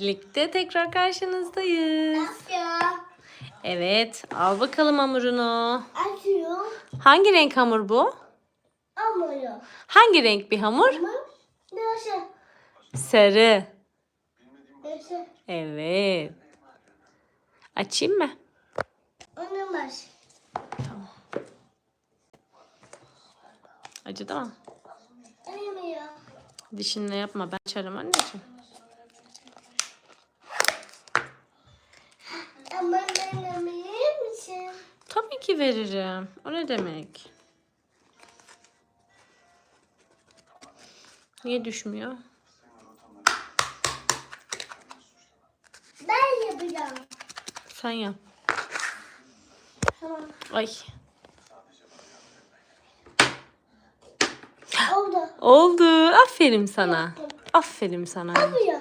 birlikte tekrar karşınızdayız. Evet, al bakalım hamurunu. Açıyor. Hangi renk hamur bu? Amıyor. Hangi renk bir hamur? Nasıl? Sarı. Evet. Açayım mı? Olamaz. Acıdı mı? Dişinle yapma ben açarım anneciğim. Ama ben alabilir misin? Tabii ki veririm. O ne demek? Niye düşmüyor? Ben yapacağım. Sen yap. Tamam. Ay. Oldu. Oldu. Aferin sana. Aferin sana. Yapıyor.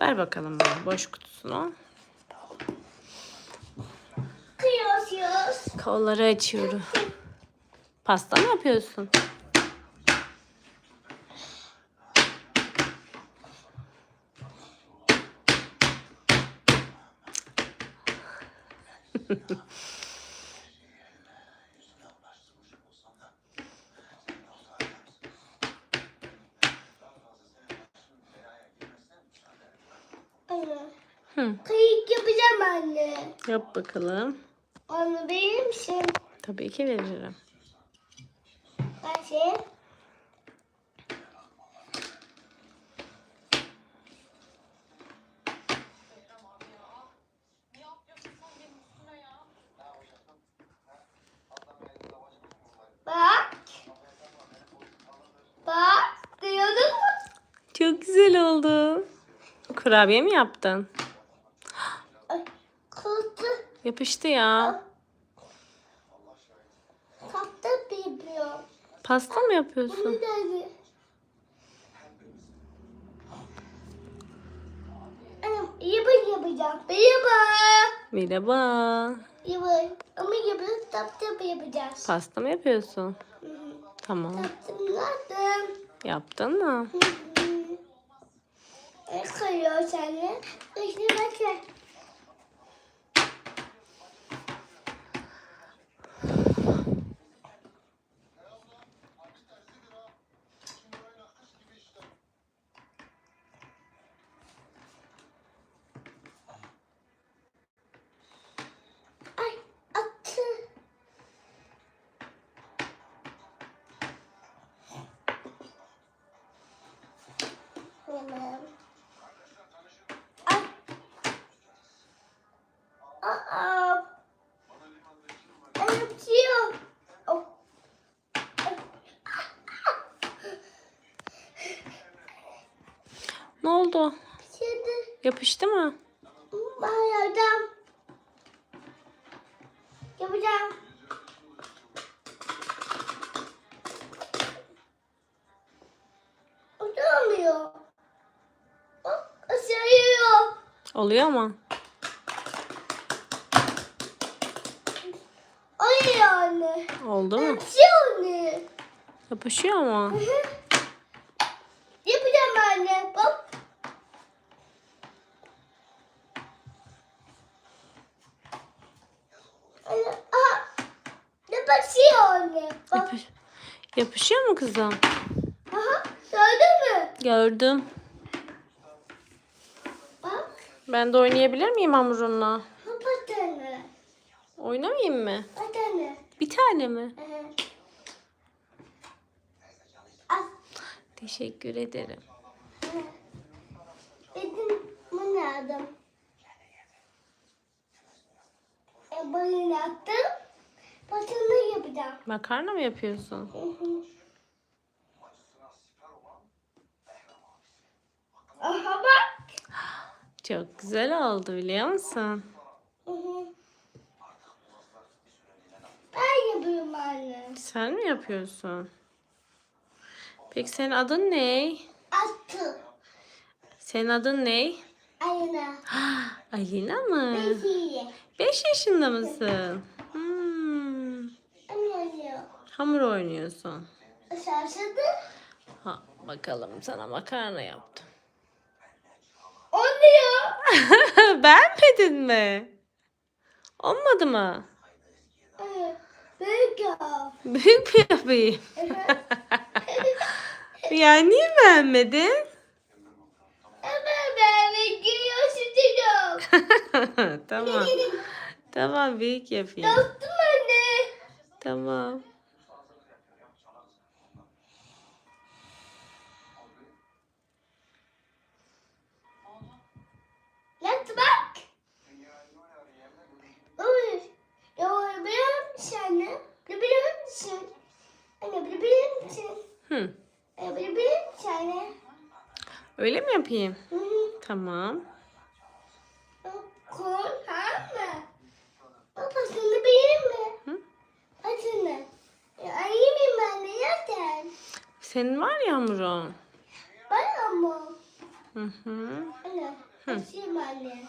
Ver bakalım bana boş kutusunu. Kolları açıyorum. Pasta mı yapıyorsun? Anne. Hı. Kıyık yapacağım anne. Yap bakalım. Onu verir misin? Tabii ki veririm. Ben şey. Bak. Bak. Duyuyor mu? Çok güzel oldu. Kurabiye mi yaptın? Yapıştı ya. Kapta yapıyor. Pasta mı yapıyorsun? Yaba yapacağım. Yaba. Merhaba. Yaba. Ama yaba tap yapacağız. Pasta mı yapıyorsun? Hı hı. Tamam. Yaptım yaptım. Yaptın mı? Hı hı. Ne koyuyor seninle? İşte bakın. Ay attı. Tamam. Ay. Yapıyor. Oh. Ne oldu? Şimdi Yapıştı mı? ben yapacağım. Yapacağım. O da olmuyor. Bak ısırıyor. Oluyor mu? Oluyor anne. Oldu mu? Yapıyor anne. Yapışıyor mu? Yapacağım anne. Bak. Anne, aha. Yapışıyor anne. Bak. Yapış Yapışıyor mu kızım? Aha. Gördün mü? Gördüm. Bak. Ben de oynayabilir miyim hamurunla? Bak anne. Oynamayayım mı? Anne. Bir tane mi? Al. Teşekkür ederim. Dedim bunu aldım. E, bunu yaptım. Batını yapacağım. Makarna mı yapıyorsun? Hı hı. Aha bak. Çok güzel oldu biliyor musun? Hı hı. Ben yapıyorum anne. Sen mi yapıyorsun? Peki senin adın ne? Attı. Senin adın ne? Ayına. Alina mı? Peki. 5 yaşında mısın? Hmm. Hamur oynuyorsun. Şaşırdı. Ha, bakalım sana makarna yaptım. On diyor. Beğenmedin mi? Olmadı mı? Evet. Büyük ya. Büyük mü yapayım? ya niye beğenmedin? Ama ben bekliyorsun diyorum. tamam. Tamam büyük yapayım. Yaptım anne. Tamam. Anne? Ne biliyor musun? Anne bunu musun? Hı. Anne bunu anne? Öyle mi yapayım? Hı hı. Tamam. Kol ha mı? Babasını bilir mi? Hı? Atını. Ya ayıyım ben de zaten. Senin var ya hamurun. Bana mı? Hı hı. Anne. Açayım anne.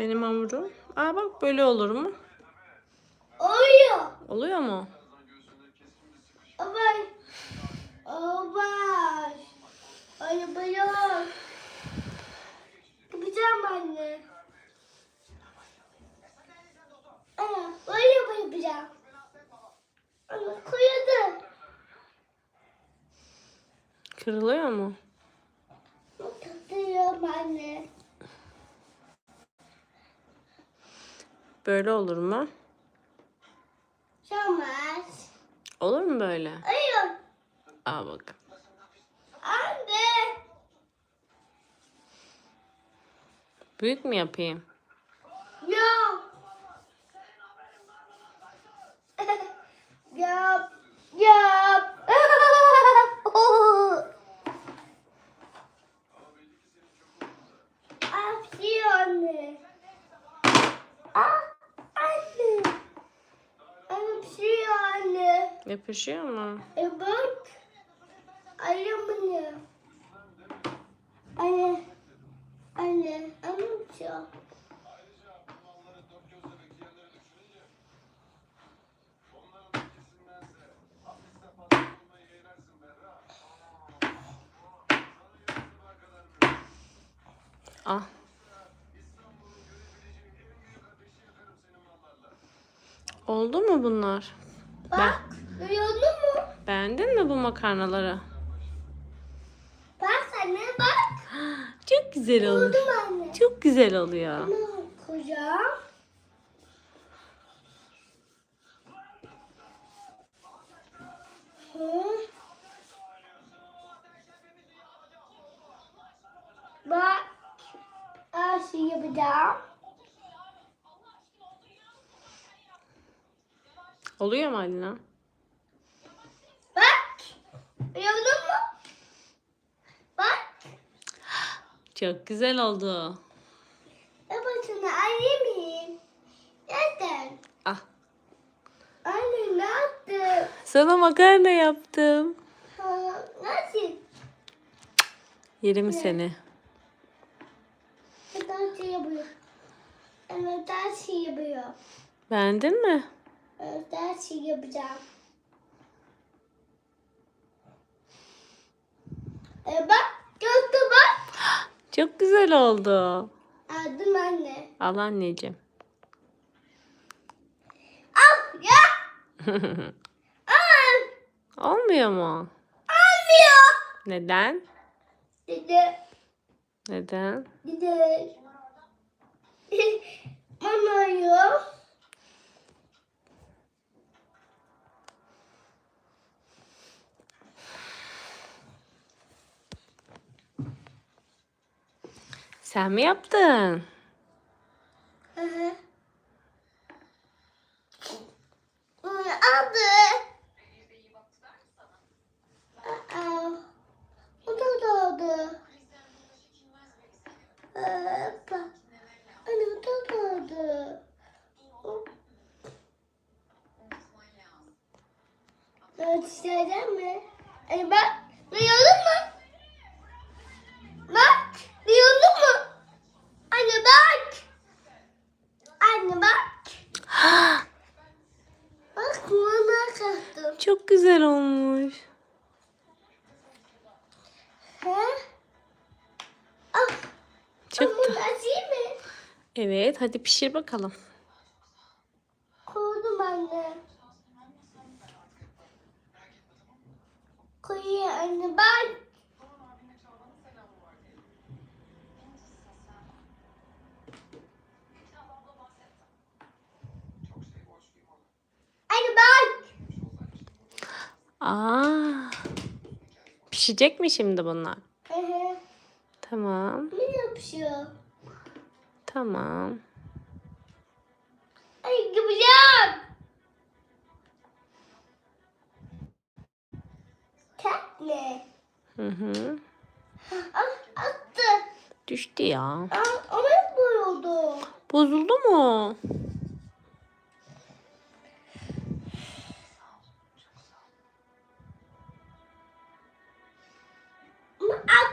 Benim hamurum. Aa bak böyle olur mu? Oluyor. Oluyor mu? Olmaz. Olmaz. Öyle böyle. Yapacağım anne. Ana böyle yapacağım. Ana koyalım. Kırılıyor mu? Tutuyorum anne. Böyle olur mu? Olmaz. Olur mu böyle? Hayır. Aa bak. Anne. Büyük mü yapayım? Yok. Yap. Yap. Aferin anne. Ah, anne. Aferin anne. Yapışıyor mu? E bak. Anne. Anne. Anne. Ah. Oldu mu bunlar? Bak. Duyuyor mu? Beğendin mi bu makarnaları? Bak anne bak. Çok güzel olur. Oldu mu anne? Çok güzel oluyor. Bunu koyacağım. Hı. Bak. Her şeyi yapacağım. Oluyor mu Alina? Bak. Gördün mü? Bak. Çok güzel oldu. Babasını annemin. Neden? Ah. Anne ne yaptın? Sana makarna yaptım. Ha, nasıl? Yerim seni. Neden şey yapıyor? Neden şey yapıyor? Beğendin mi? Neden şey yapacağım? E bak, gördü bak. Çok güzel oldu. Aldım anne. Al anneciğim. Al ya. Al. Olmuyor mu? Almıyor. Neden? Dede. Neden? Dede. Bana Sen mi yaptın? Hı hı. Aldı. Aa, o da doğdu. Hoppa. Anne o da doğdu. Ölçülerden mi? Anne bak. Duyuyor mu? Bak. Duyuyor mu? Anne bak. Anne bak. Bak bana kalktım. Çok güzel olmuş. He? Ah, da mi? Evet hadi pişir bakalım. Koydum anne. Koyuyor anne bak. Anne bak. Aa. Pişecek mi şimdi bunlar? Hı hı. Tamam. Ne yapıyor? Tamam. Ay yapacağım. Tatlı. Hı hı. Ah, attı. Düştü ya. Ah, ama oldu. Bozuldu mu? out